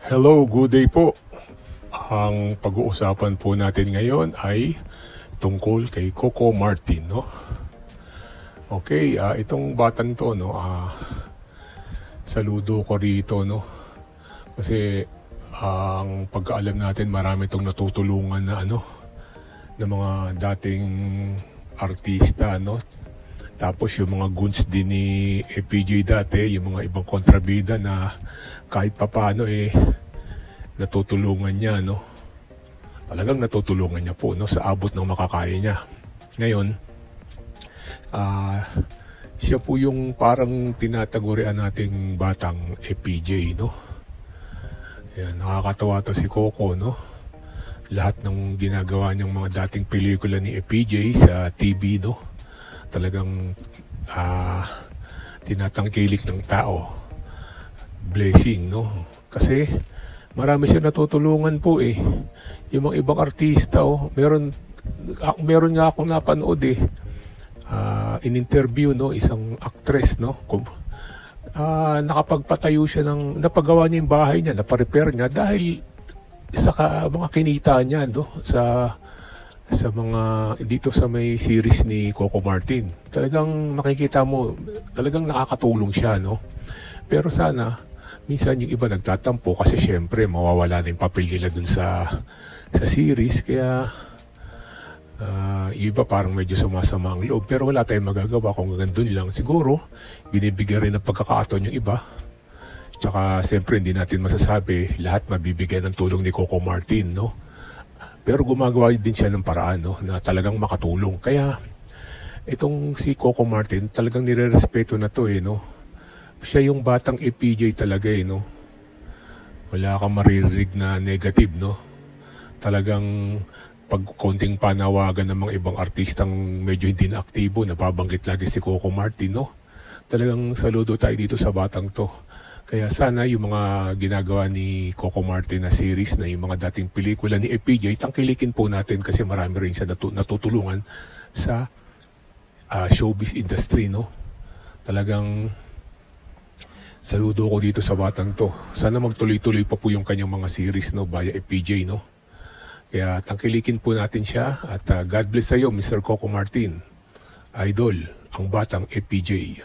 Hello, good day po. Ang pag-uusapan po natin ngayon ay tungkol kay Coco Martin, no? Okay, ah, itong batan to, no, ah, saludo ko rito, no? Kasi ang pagkaalam natin, marami itong natutulungan na, ano, ng mga dating artista, no? Tapos yung mga goons din ni FPJ dati, yung mga ibang kontrabida na kahit papano eh natutulungan niya, no? Talagang natutulungan niya po, no? Sa abot ng makakaya niya. Ngayon, ah siya po yung parang tinatagurian nating batang FPJ, no? Yan, nakakatawa to si Coco, no? Lahat ng ginagawa niyang mga dating pelikula ni FPJ sa TV, no? Talagang ah tinatangkilik ng tao. Blessing, no? Kasi marami siya natutulungan po eh. Yung mga ibang artista, oh, meron, ah, meron nga akong napanood eh. Ah, in-interview, no, isang actress, no? Kung, ah, nakapagpatayo siya ng, napagawa niya yung bahay niya, naparepair niya dahil sa ka, mga kinita niya, no? Sa, sa mga, dito sa may series ni Coco Martin. Talagang nakikita mo, talagang nakakatulong siya, no? Pero sana, minsan yung iba nagtatampo kasi syempre mawawala na yung papel nila dun sa sa series. Kaya yung iba parang medyo sumasama ang loob. Pero wala tayong magagawa kung gandun lang. Siguro binibigyan rin ng pagkakataon yung iba. Tsaka siyempre hindi natin masasabi lahat mabibigyan ng tulong ni Coco Martin no pero gumagawa din siya ng paraan no na talagang makatulong kaya itong si Coco Martin talagang nire-respeto na to eh no siya yung batang EPJ talaga eh, no? Wala kang maririnig na negative, no? Talagang pag konting panawagan ng mga ibang artistang medyo hindi na aktibo, nababanggit lagi si Coco Martin, no? Talagang saludo tayo dito sa batang to. Kaya sana yung mga ginagawa ni Coco Martin na series na yung mga dating pelikula ni EPJ, tangkilikin po natin kasi marami rin siya natu- natutulungan sa ah, showbiz industry, no? Talagang Saludo ko dito sa batang to. Sana magtuloy-tuloy pa po yung kanyang mga series no via FPJ no. Kaya tangkilikin po natin siya at ah, God bless sa iyo Mr. Coco Martin. Idol, ang batang FPJ.